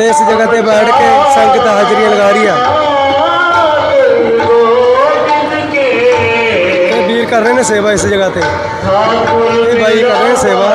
ਤੇ ਇਸ ਜਗ੍ਹਾ ਤੇ ਬੈਠ ਕੇ ਸੰਗਤ ਹਾਜ਼ਰੀਆਂ ਲਗਾ ਰਹੀ ਆ। ਤੇ ਵੀਰ ਕਰ ਰਹੇ ਨੇ ਸੇਵਾ ਇਸ ਜਗ੍ਹਾ ਤੇ। ਇਹ ਬਾਈ ਕਰ ਰਹੇ ਨੇ ਸੇਵਾ।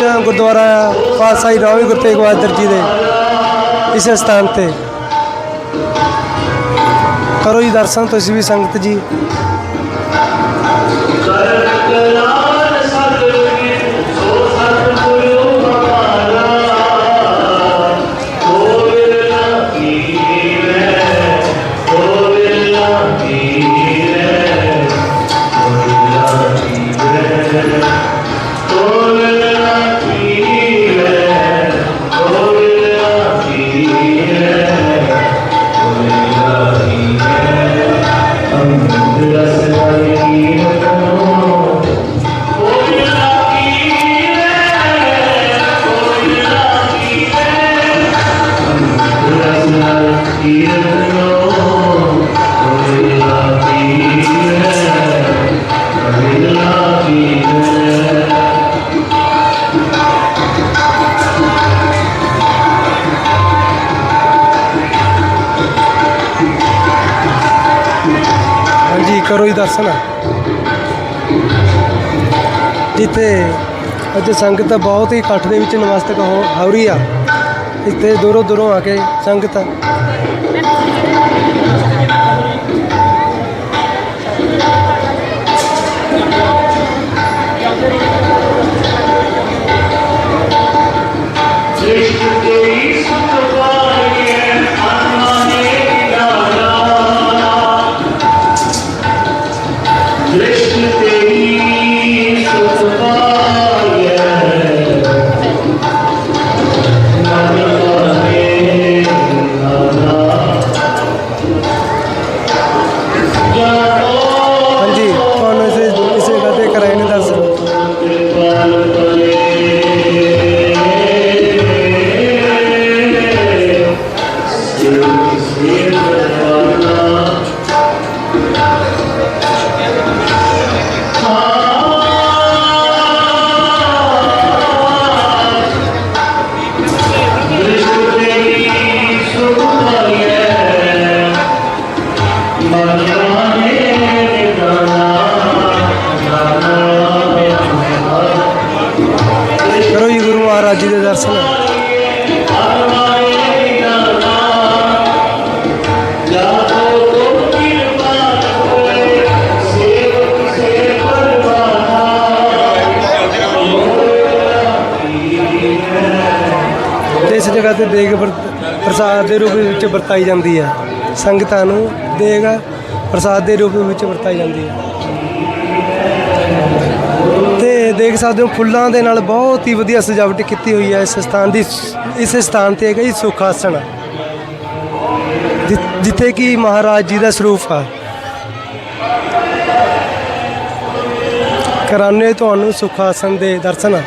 ਦਿਹਾੜੇ ਗੁਰਦੁਆਰਾ ਪਾਤਸ਼ਾਹੀ ਨੌਵੀਂ ਗੁਰੂ ਤੇਗ ਬਹਾਦਰ ਜੀ ਦੇ, ਇਸ ਸਥਾਨ ਤੇ। ਕਰੋ ਜੀ ਦਰਸ਼ਨ, ਤੁਸੀਂ ਵੀ ਸੰਗਤ ਜੀ। ਕਰੋ ਜੀ ਦਰਸ਼ਨ। ਜਿੱਥੇ ਅੱਜ ਸੰਗਤ ਬਹੁਤ ਹੀ ਇਕੱਠ ਦੇ ਵਿੱਚ ਨਮਸਤਕ ਹੋ ਹੋ ਰਹੀ ਆ। ਇੱਥੇ ਦੂਰੋਂ ਦੂਰੋਂ ਆ ਕੇ ਸੰਗਤ ਤੇ ਦੇਗ ਵਰ- ਪ੍ਰਸਾਦ ਦੇ ਰੂਪ ਵਿੱਚ ਵਰਤਾਈ ਜਾਂਦੀ ਹੈ। ਸੰਗਤਾਂ ਨੂੰ ਦੇਗ ਪ੍ਰਸਾਦ ਦੇ ਰੂਪ ਵਿੱਚ ਵਰਤਾਈ ਜਾਂਦੀ ਹੈ। ਤੇ ਦੇਖ ਸਕਦੇ ਹੋ ਫੁੱਲਾਂ ਦੇ ਨਾਲ ਬਹੁਤ ਹੀ ਵਧੀਆ ਸਜਾਵਟ ਕੀਤੀ ਹੋਈ ਹੈ। ਇਸ ਸਥਾਨ ਦੀ ਇਸ ਸਥਾਨ ਤੇ ਹੈਗਾ ਜੀ ਸੁਖ ਆਸਣ ਜਿੱਥੇ ਕਿ ਮਹਾਰਾਜ ਜੀ ਦਾ ਸਰੂਪ ਆ। ਕਰਾਨੇ ਤੁਹਾਨੂੰ ਸੁਖ ਆਸਣ ਦੇ ਦਰਸ਼ਨ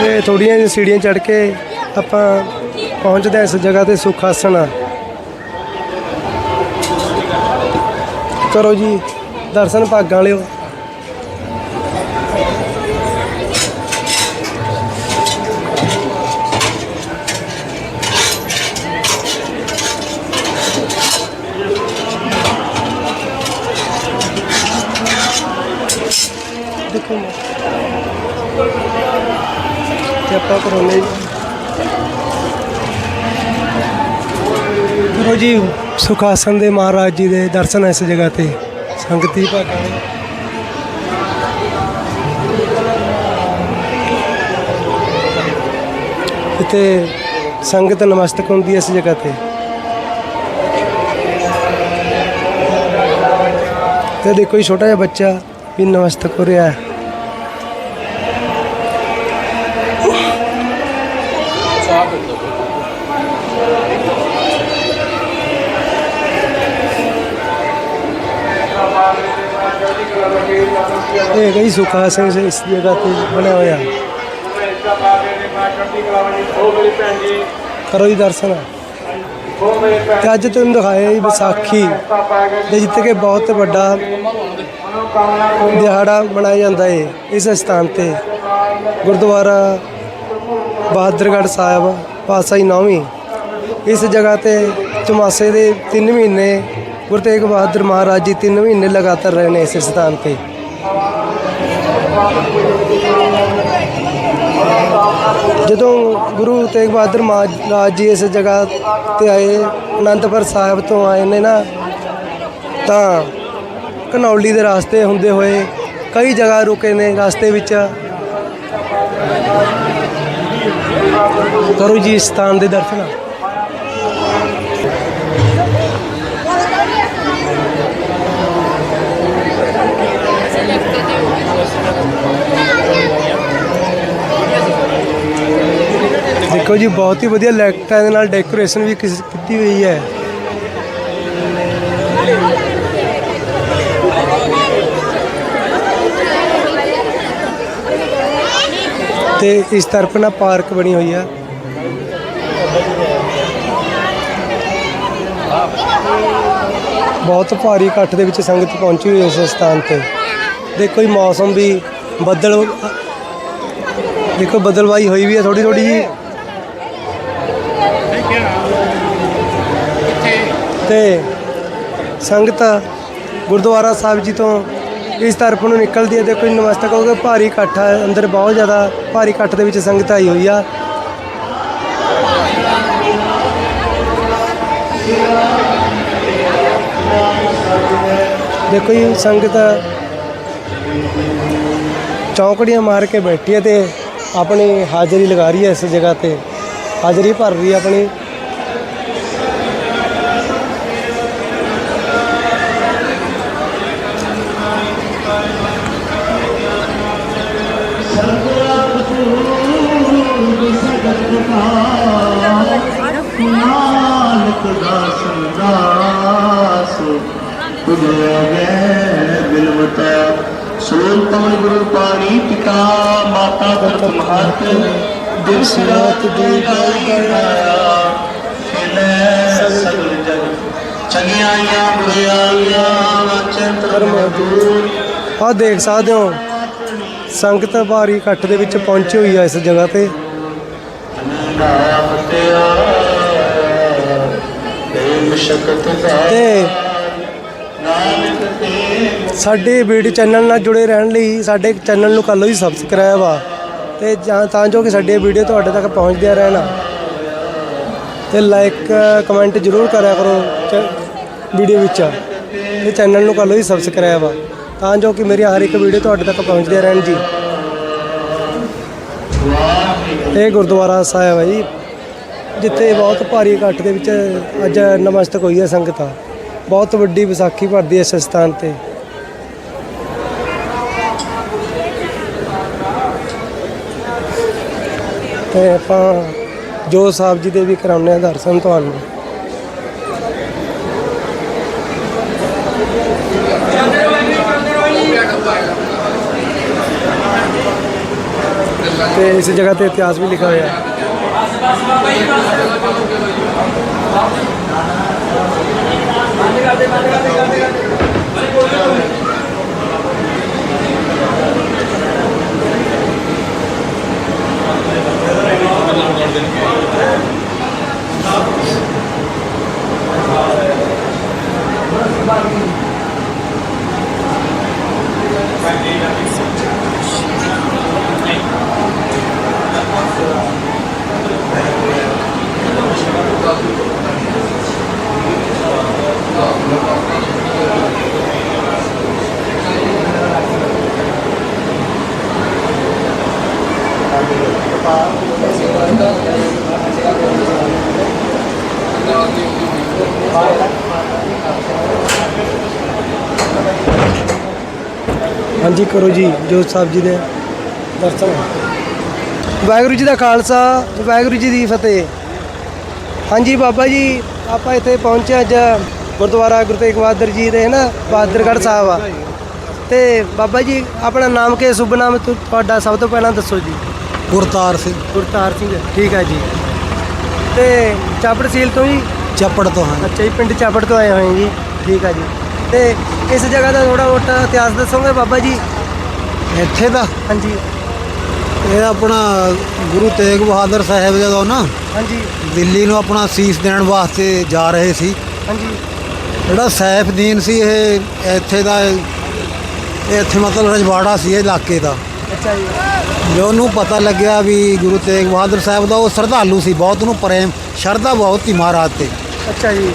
ਇਹ ਥੋੜੀਆਂ ਜਿਹੀਆਂ ਸੀੜੀਆਂ ਚੜ੍ਹ ਕੇ ਆਪਾਂ ਪਹੁੰਚਦੇ ਹਾਂ ਇਸ ਜਗ੍ਹਾ ਤੇ ਸੁਖ ਆਸਣ ਆ। ਕਰੋ ਜੀ, ਦਰਸ਼ਨ ਭਾਗਾਂ ਵਾਲਿਓ। ਤੇ ਆਪਾਂ ਜੀ ਸੁਖਾਸਨ ਦੇ ਮਹਾਰਾਜ ਜੀ ਦੇ ਦਰਸ਼ਨ ਇਸ ਜਗ੍ਹਾ ਤੇ। ਸੰਗਤੀ ਭਾਗਾਂ। ਦੇ ਸੰਗਤ ਨਮਸਤਕ ਹੁੰਦੀ ਹੈ ਇਸ ਜਗ੍ਹਾ ਤੇ। ਤੇ ਦੇਖੋ ਜੀ, ਛੋਟਾ ਜਿਹਾ ਬੱਚਾ ਵੀ ਨਮਸਤਕ ਹੋ ਰਿਹਾ ਹੈ। ਇਹ ਹੈਗਾ ਸੁਖਾ ਸਿੰਘ ਇਸ ਜਗ੍ਹਾ ਤੇ ਬਣਿਆ ਹੋਇਆ। ਕਰੋ ਜੀ ਦਰਸ਼ਨ। ਤੇ ਅੱਜ ਤੁਹਾਨੂੰ ਦਿਖਾਇਆ ਜੀ ਵਿਸਾਖੀ ਦੇ ਜਿੱਥੇ ਕਿ ਬਹੁਤ ਵੱਡਾ ਦਿਹਾੜਾ ਮਨਾਇਆ ਜਾਂਦਾ ਹੈ ਇਸ ਸਥਾਨ ਤੇ। ਗੁਰਦੁਆਰਾ ਬਹਾਦਰਗੜ੍ਹ ਸਾਹਿਬ, ਪਾਤਸ਼ਾਹੀ ਨੌਵੀਂ। ਇਸ ਜਗ੍ਹਾ ਤੇ ਚਮਾਸੇ ਦੇ 3 ਮਹੀਨੇ ਗੁਰੂ ਤੇਗ ਬਹਾਦਰ ਮਹਾਰਾਜ ਜੀ 3 ਮਹੀਨੇ ਲਗਾਤਾਰ ਰਹੇ ਨੇ ਇਸ ਸਥਾਨ ਤੇ। ਜਦੋਂ ਗੁਰੂ ਤੇਗ ਬਹਾਦਰ ਮਹਾਰਾਜ ਜੀ ਇਸ ਜਗ੍ਹਾ ਤੇ ਆਏ, ਅਨੰਦਪੁਰ ਸਾਹਿਬ ਤੋਂ ਆਏ ਨੇ ਨਾ, ਤਾਂ ਘਨੌਲੀ ਦੇ ਰਸਤੇ ਹੁੰਦੇ ਹੋਏ ਕਈ ਜਗ੍ਹਾ ਰੁਕੇ ਨੇ ਰਸਤੇ ਵਿੱਚ। ਗੁਰੂ ਜੀ ਸਥਾਨ ਦੇ ਦਰਸ਼ਨ। ਦੇਖੋ ਜੀ, ਬਹੁਤ ਹੀ ਵਧੀਆ ਲਾਈਟਾਂ ਦੇ ਨਾਲ ਡੈਕੋਰੇਸ਼ਨ ਵੀ ਕੀਤੀ ਹੋਈ ਹੈ। ਤੇ ਇਸ ਤਰਫ ਨਾ ਪਾਰਕ ਬਣੀ ਹੋਈ ਆ। ਬਹੁਤ ਭਾਰੀ ਇਕੱਠ ਦੇ ਵਿੱਚ ਸੰਗਤ ਪਹੁੰਚੀ ਹੋਈ ਹੈ ਇਸ ਸਥਾਨ ਤੇ। ਦੇਖੋ ਜੀ, ਮੌਸਮ ਵੀ ਬੱਦਲ, ਦੇਖੋ, ਬਦਲਵਾਈ ਹੋਈ ਵੀ ਹੈ ਥੋੜੀ ਥੋੜੀ ਜੀ। ਤੇ ਸੰਗਤ ਗੁਰਦੁਆਰਾ ਸਾਹਿਬ ਜੀ ਤੋਂ ਇਸ ਤਰਫ ਨੂੰ ਨਿਕਲਦੀ ਹੈ। ਦੇਖੋ ਕੋਈ ਨਮਸਤਕ ਹੋ ਕੇ ਭਾਰੀ ਇਕੱਠ ਹੈ ਅੰਦਰ ਬਹੁਤ ਜ਼ਿਆਦਾ ਭਾਰੀ ਇਕੱਠ ਦੇ ਵਿੱਚ ਸੰਗਤ ਆਈ ਹੋਈ ਆ। ਦੇਖੋ ਜੀ, ਸੰਗਤ ਚੌਕੜੀਆਂ ਮਾਰ ਕੇ ਬੈਠੀ ਹੈ ਤੇ ਆਪਣੀ ਹਾਜ਼ਰੀ ਲਗਾ ਰਹੀ ਹੈ ਇਸ ਜਗ੍ਹਾ ਤੇ। ਹਾਜ਼ਰੀ ਭਰ ਰਹੀ ਹੈ ਆਪਣੀ। ਤੁਧ ਗਏ ਬਿਲਵਤਾ ਪਵਨ ਗੁਰੂ ਪਾਣੀ ਪਿਤਾ ਮਾਤਾ ਕਰਤ ਮਹਤ ਦਿਵਸ ਰਾਤ ਦੇ ਗਾਈ ਗਾਇਆ ਖੇਲੇ ਸਗਲ ਜਗ ਚੰਗਿਆਈਆਂ ਬੁਰਾਈਆਂ ਵਾਚਨ ਧਰਮ ਦੂਰ ਆਹ ਦੇਖ ਸਕਦੇ ਹੋ, ਸੰਗਤ ਭਾਰੀ ਇਕੱਠ ਦੇ ਵਿੱਚ ਪਹੁੰਚੀ ਹੋਈ ਹੈ ਇਸ ਜਗ੍ਹਾ ਤੇ। ਤੇ ਸਾਡੇ ਵੀਡੀਓ ਚੈਨਲ ਨਾਲ ਜੁੜੇ ਰਹਿਣ ਲਈ ਸਾਡੇ ਚੈਨਲ ਨੂੰ ਕਰ ਲਓ ਜੀ ਸਬਸਕ੍ਰਾਈਬ ਆ ਤੇ ਜਾਂ ਤਾਂ ਜੋ ਕਿ ਸਾਡੀ ਵੀਡੀਓ ਤੁਹਾਡੇ ਤੱਕ ਪਹੁੰਚਦੀਆਂ ਰਹਿਣ। ਤੇ ਲਾਈਕ ਕਮੈਂਟ ਜ਼ਰੂਰ ਕਰਿਆ ਕਰੋ ਵੀਡੀਓ ਵਿੱਚ। ਤੇ ਚੈਨਲ ਨੂੰ ਕਰ ਲਓ ਜੀ ਸਬਸਕ੍ਰਾਈਬ ਆ ਤਾਂ ਜੋ ਕਿ ਮੇਰੀ ਹਰ ਇੱਕ ਵੀਡੀਓ ਤੁਹਾਡੇ ਤੱਕ ਪਹੁੰਚਦੀਆਂ ਰਹਿਣ ਜੀ। ਇਹ ਗੁਰਦੁਆਰਾ ਸਾਹਿਬ ਹੈ ਜੀ, ਜਿੱਥੇ ਬਹੁਤ ਭਾਰੀ ਇਕੱਠ ਦੇ ਵਿੱਚ ਅੱਜ ਨਮਸਤਕ ਹੋਈ ਹੈ ਸੰਗਤਾਂ। ਬਹੁਤ ਵੱਡੀ ਵਿਸਾਖੀ ਭਰਦੀ ਹੈ ਇਸ ਸਥਾਨ ਤੇ। ਤੇ ਆਪਾਂ ਜੋ ਸਾਹਿਬ ਜੀ ਦੇ ਵੀ ਕਰਾਉਂਦੇ ਆ ਦਰਸ਼ਨ ਤੁਹਾਨੂੰ। ਤੇ ਇਸ ਜਗ੍ਹਾ ਤੇ ਇਤਿਹਾਸ ਵੀ ਲਿਖਿਆ ਹੋਇਆ ਹੈ। ਕਰਦੇ ਕਰਦੇ ਕਰਦੇ ਕਰਦੇ ਹਾਂਜੀ ਕਰੋ ਜੀ ਜੋਤ ਸਾਹਿਬ ਜੀ ਦੇ ਦਰਸ਼ਨ। ਵਾਹਿਗੁਰੂ ਜੀ ਦਾ ਖਾਲਸਾ ਵਾਹਿਗੁਰੂ ਜੀ ਦੀ ਫਤਿਹ। ਹਾਂਜੀ ਬਾਬਾ ਜੀ ਆਪਾਂ ਇੱਥੇ ਪਹੁੰਚੇ ਅੱਜ ਗੁਰਦੁਆਰਾ ਗੁਰੂ ਤੇਗ ਬਹਾਦਰ ਜੀ ਦੇ ਨਾ ਬਹਾਦਰਗੜ੍ਹ ਸਾਹਿਬ ਆ। ਤੇ ਬਾਬਾ ਜੀ ਆਪਣਾ ਨਾਮ ਕੇ ਸੁਭ ਨਾਮ ਤੁਹਾਡਾ ਸਭ ਤੋਂ ਪਹਿਲਾਂ ਦੱਸੋ ਜੀ। ਗੁਰਤਾਰ ਸਿੰਘ। ਗੁਰਤਾਰ ਸਿੰਘ ਠੀਕ ਹੈ ਜੀ। ਤੇ ਚਾਪੜ ਸੀਲ ਤੋਂ ਜੀ ਚੱਪੜ ਤੋਂ ਹਾਂ ਅੱਛਾ ਜੀ ਪਿੰਡ ਚਾਪੜ ਤੋਂ ਆਏ ਹੋਏ ਹਾਂ ਜੀ। ਠੀਕ ਹੈ ਜੀ। ਤੇ ਇਸ ਜਗ੍ਹਾ ਦਾ ਥੋੜਾ ਮੋਟਾ ਇਤਿਹਾਸ ਦੱਸੋਗੇ ਬਾਬਾ ਜੀ? ਇੱਥੇ ਦਾ? ਹਾਂਜੀ। ਇਹ ਆਪਣਾ ਗੁਰੂ ਤੇਗ ਬਹਾਦਰ ਸਾਹਿਬ ਜਦੋਂ ਨਾ ਹਾਂਜੀ। ਦਿੱਲੀ ਨੂੰ ਆਪਣਾ ਸੀਸ ਦੇਣ ਵਾਸਤੇ ਜਾ ਰਹੇ ਸੀ। ਹਾਂਜੀ। ਜਿਹੜਾ ਸੈਫਦੀਨ ਸੀ ਇਹ ਇੱਥੇ ਦਾ ਇਹ ਇੱਥੇ ਮਤਲਬ ਰਜਵਾੜਾ ਸੀ ਇਹ ਇਲਾਕੇ ਦਾ। ਅੱਛਾ ਜੀ। ਜੋ ਉਹਨੂੰ ਪਤਾ ਲੱਗਿਆ ਵੀ ਗੁਰੂ ਤੇਗ ਬਹਾਦਰ ਸਾਹਿਬ ਦਾ ਉਹ ਸ਼ਰਧਾਲੂ ਸੀ ਬਹੁਤ ਉਹਨੂੰ ਪ੍ਰੇਮ ਸ਼ਰਧਾ ਬਹੁਤ ਸੀ ਮਹਾਰਾਜ ਤੇ। ਅੱਛਾ ਜੀ।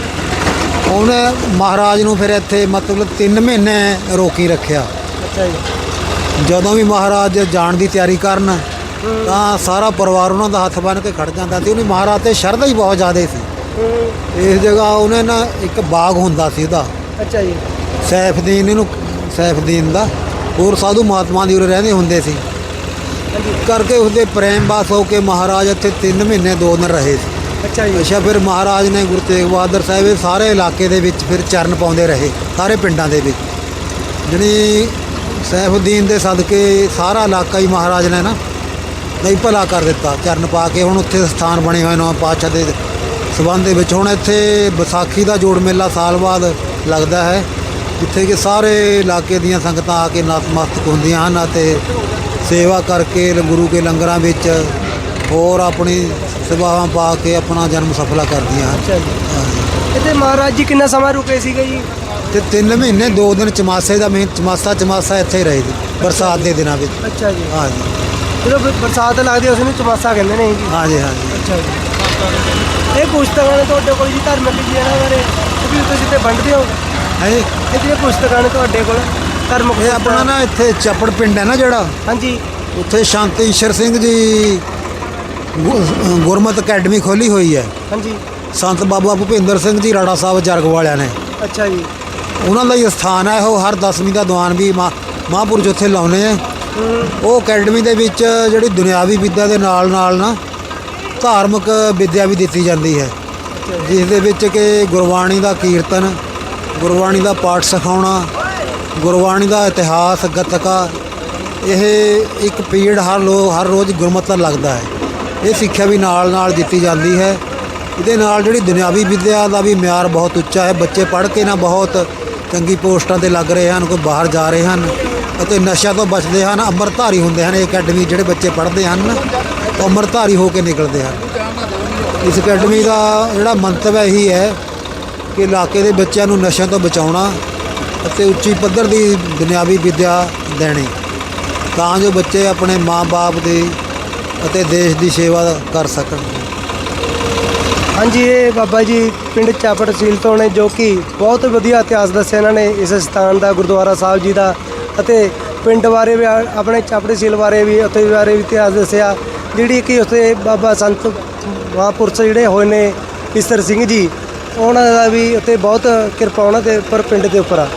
ਉਹਨੇ ਮਹਾਰਾਜ ਨੂੰ ਫਿਰ ਇੱਥੇ ਮਤਲਬ 3 ਮਹੀਨੇ ਰੋਕੀ ਰੱਖਿਆ। ਅੱਛਾ ਜੀ। ਜਦੋਂ ਵੀ ਮਹਾਰਾਜ ਜਾਣ ਦੀ ਤਿਆਰੀ ਕਰਨ ਤਾਂ ਸਾਰਾ ਪਰਿਵਾਰ ਉਹਨਾਂ ਦਾ ਹੱਥ ਬੰਨ੍ਹ ਕੇ ਖੜ ਜਾਂਦਾ ਸੀ। ਉਹਨੇ ਮਹਾਰਾਜ ਤੇ ਸ਼ਰਧਾ ਹੀ ਬਹੁਤ ਜ਼ਿਆਦਾ ਸੀ। ਇਸ ਜਗ੍ਹਾ ਉਹਨੇ ਨਾ ਇੱਕ ਬਾਗ ਹੁੰਦਾ ਸੀ ਉਹਦਾ। ਅੱਛਾ ਜੀ। ਸੈਫਦੀਨ ਇਹਨੂੰ ਸੈਫਦੀਨ ਦਾ। ਹੋਰ ਸਾਧੂ ਮਹਾਤਮਾ ਦੀ ਉਰੇ ਰਹਿੰਦੇ ਹੁੰਦੇ ਸੀ। ਕਰਕੇ ਉਸਦੇ ਪ੍ਰੇਮ ਬਾਸ ਹੋ ਕੇ ਮਹਾਰਾਜ ਇੱਥੇ 3 ਮਹੀਨੇ 2 ਦਿਨ ਰਹੇ ਸੀ। ਅੱਛਾ ਜੀ। ਅੱਛਾ, ਫਿਰ ਮਹਾਰਾਜ ਨੇ ਗੁਰੂ ਤੇਗ ਬਹਾਦਰ ਸਾਹਿਬ ਇਹ ਸਾਰੇ ਇਲਾਕੇ ਦੇ ਵਿੱਚ ਫਿਰ ਚਰਨ ਪਾਉਂਦੇ ਰਹੇ, ਸਾਰੇ ਪਿੰਡਾਂ ਦੇ ਵਿੱਚ। ਜਿਹੜੀ ਸੈਫੁਦੀਨ ਦੇ ਸਦਕੇ ਸਾਰਾ ਇਲਾਕਾ ਹੀ ਮਹਾਰਾਜ ਨੇ ਨਾ ਨਹੀਂ ਭਲਾ ਕਰ ਦਿੱਤਾ, ਚਰਨ ਪਾ ਕੇ ਹੁਣ ਉੱਥੇ ਸਥਾਨ ਬਣੇ ਹੋਏ ਨੇ ਪਾਤਸ਼ਾਹ ਦੇ ਸਬੰਧ ਦੇ ਵਿੱਚ। ਹੁਣ ਇੱਥੇ ਵਿਸਾਖੀ ਦਾ ਜੋੜ ਮੇਲਾ ਸਾਲ ਬਾਅਦ ਲੱਗਦਾ ਹੈ, ਜਿੱਥੇ ਕਿ ਸਾਰੇ ਇਲਾਕੇ ਦੀਆਂ ਸੰਗਤਾਂ ਆ ਕੇ ਨਤਮਸਤਕ ਹੁੰਦੀਆਂ ਹਨ ਅਤੇ ਸੇਵਾ ਕਰਕੇ ਗੁਰੂ ਕੇ ਲੰਗਰਾਂ ਵਿੱਚ ਹੋਰ ਆਪਣੀ ਸੇਵਾਵਾਂ ਪਾ ਕੇ ਆਪਣਾ ਜਨਮ ਸਫਲਾ ਕਰਦੀਆਂ ਹਨ। ਅੱਛਾ ਜੀ। ਇੱਥੇ ਮਹਾਰਾਜ ਜੀ ਕਿੰਨਾ ਸਮਾਂ ਰੁਕੇ ਸੀਗੇ ਜੀ? ਤੇ 3 ਮਹੀਨੇ 2 ਦਿਨ ਚਮਾਸੇ ਦਾ ਮਹੀਨ ਚਮਾਸਾ ਚਮਾਸਾ ਇੱਥੇ ਹੀ ਰਹੇ ਜੀ ਬਰਸਾਤ ਦੇ ਦਿਨਾਂ ਵਿੱਚ। ਅੱਛਾ ਜੀ। ਹਾਂਜੀ। ਜਦੋਂ ਬ- ਬਰਸਾਤ ਲੱਗਦੀ ਉਸ ਨੂੰ ਚਮਾਸਾ ਕਹਿੰਦੇ ਨੇ ਜੀ। ਹਾਂਜੀ ਹਾਂਜੀ। ਅੱਛਾ ਜੀ। ਇਹ ਪੁਸਤਕਾਂ ਨੇ ਤੁਹਾਡੇ ਕੋਲ ਜੀ ਧਾਰਮਿਕ ਜੀ ਇਹਨਾਂ ਬਾਰੇ? ਵੀ ਤੁਸੀਂ ਤੇ ਵੰਡਦੇ ਹੋ। ਹੈ ਇਹ ਜਿਹੜੀਆਂ ਪੁਸਤਕਾਂ ਨੇ ਤੁਹਾਡੇ ਕੋਲ ਧਾਰਮਿਕ ਇਹ ਆਪਣਾ ਨਾ ਇੱਥੇ ਚੱਪੜ ਪਿੰਡ ਹੈ ਨਾ ਜਿਹੜਾ? ਹਾਂਜੀ। ਉੱਥੇ ਸ਼ਾਂਤੀ ਈਸ਼ਰ ਸਿੰਘ ਜੀ ਗੁ- ਗੁਰਮਤਿ ਅਕੈਡਮੀ ਖੋਲੀ ਹੋਈ ਹੈ। ਹਾਂਜੀ। ਸੰਤ ਬਾਬਾ ਭੁਪਿੰਦਰ ਸਿੰਘ ਜੀ ਰਾੜਾ ਸਾਹਿਬ ਜਰਗ ਵਾਲਿਆਂ ਨੇ। ਅੱਛਾ ਜੀ। ਉਹਨਾਂ ਦਾ ਹੀ ਸਥਾਨ ਹੈ ਉਹ ਹਰ ਦਸਵੀਂ ਦਾ ਦੀਵਾਨ ਵੀ ਮਾ- ਮਹਾਂਪੁਰਸ਼ ਉੱਥੇ ਲਾਉਨੇ ਆ ਉਹ ਅਕੈਡਮੀ ਦੇ ਵਿੱਚ ਜਿਹੜੀ ਦੁਨਿਆਵੀ ਵਿੱਦਿਆ ਦੇ ਨਾਲ ਨਾਲ ਨਾ ਧਾਰਮਿਕ ਵਿੱਦਿਆ ਵੀ ਦਿੱਤੀ ਜਾਂਦੀ ਹੈ। ਜਿਸ ਦੇ ਵਿੱਚ ਕਿ ਗੁਰਬਾਣੀ ਦਾ ਕੀਰਤਨ ਗੁਰਬਾਣੀ ਦਾ ਪਾਠ ਸਿਖਾਉਣਾ ਗੁਰਬਾਣੀ ਦਾ ਇਤਿਹਾਸ ਗੱਤਕਾ ਇਹ ਇੱਕ ਪੀਰੀਅਡ ਹਰ ਲੋ ਹਰ ਰੋਜ਼ ਗੁਰਮਤਿ ਦਾ ਲੱਗਦਾ ਹੈ। ਇਹ ਸਿੱਖਿਆ ਵੀ ਨਾਲ ਨਾਲ ਦਿੱਤੀ ਜਾਂਦੀ ਹੈ। ਇਹਦੇ ਨਾਲ ਜਿਹੜੀ ਦੁਨਿਆਵੀ ਵਿੱਦਿਆ ਦਾ ਵੀ ਮਿਆਰ ਬਹੁਤ ਉੱਚਾ ਹੈ। ਬੱਚੇ ਪੜ੍ਹ ਕੇ ਨਾ ਬਹੁਤ ਚੰਗੀ ਪੋਸਟਾਂ ਤੇ ਲੱਗ ਰਹੇ ਹਨ, ਕੋਈ ਬਾਹਰ ਜਾ ਰਹੇ ਹਨ ਅਤੇ ਨਸ਼ਿਆਂ ਤੋਂ ਬਚਦੇ ਹਨ, ਅੰਮ੍ਰਿਤਧਾਰੀ ਹੁੰਦੇ ਹਨ। ਇਹ ਅਕੈਡਮੀ ਜਿਹੜੇ ਬੱਚੇ ਪੜ੍ਹਦੇ ਹਨ, ਉਹ ਅੰਮ੍ਰਿਤਧਾਰੀ ਹੋ ਕੇ ਨਿਕਲਦੇ ਹਨ। ਇਸ ਅਕੈਡਮੀ ਦਾ ਜਿਹੜਾ ਮੰਤਵ ਹੈ ਇਹੀ ਹੈ ਕਿ ਇਲਾਕੇ ਦੇ ਬੱਚਿਆਂ ਨੂੰ ਨਸ਼ਿਆਂ ਤੋਂ ਬਚਾਉਣਾ ਅਤੇ ਉੱਚੀ ਪੱਧਰ ਦੀ ਦੁਨਿਆਵੀ ਵਿੱਦਿਆ ਦੇਣੀ। ਤਾਂ ਜੋ ਬੱਚੇ ਆਪਣੇ ਮਾਂ-ਬਾਪ ਦੀ ਅਤੇ ਦੇਸ਼ ਦੀ ਸੇਵਾ ਕਰ ਸਕਣ। ਹਾਂਜੀ, ਇਹ ਬਾਬਾ ਜੀ ਪਿੰਡ ਚਾਪੜ ਸੀਲ ਤੋਂ ਨੇ, ਜੋ ਕਿ ਬਹੁਤ ਵਧੀਆ ਇਤਿਹਾਸ ਦੱਸਿਆ ਇਹਨਾਂ ਨੇ ਇਸ ਸਥਾਨ ਦਾ, ਗੁਰਦੁਆਰਾ ਸਾਹਿਬ ਜੀ ਦਾ। ਅਤੇ ਪਿੰਡ ਬਾਰੇ ਵੀ, ਆਪਣੇ ਚਾਪੜ ਸੀਲ ਬਾਰੇ ਵੀ, ਉੱਥੇ ਬਾਰੇ ਵੀ ਇਤਿਹਾਸ ਦੱਸਿਆ, ਜਿਹੜੀ ਕਿ ਉੱਥੇ ਬਾਬਾ ਸੰਤ ਮਹਾਂਪੁਰਸ਼ ਜਿਹੜੇ ਹੋਏ ਨੇ ਈਸਰ ਸਿੰਘ ਜੀ, ਉਹਨਾਂ ਦਾ ਵੀ ਉੱਥੇ ਬਹੁਤ ਕਿਰਪਾ ਉਹਨਾਂ ਦੇ ਉੱਪਰ, ਪਿੰਡ ਦੇ ਉੱਪਰ ਆ।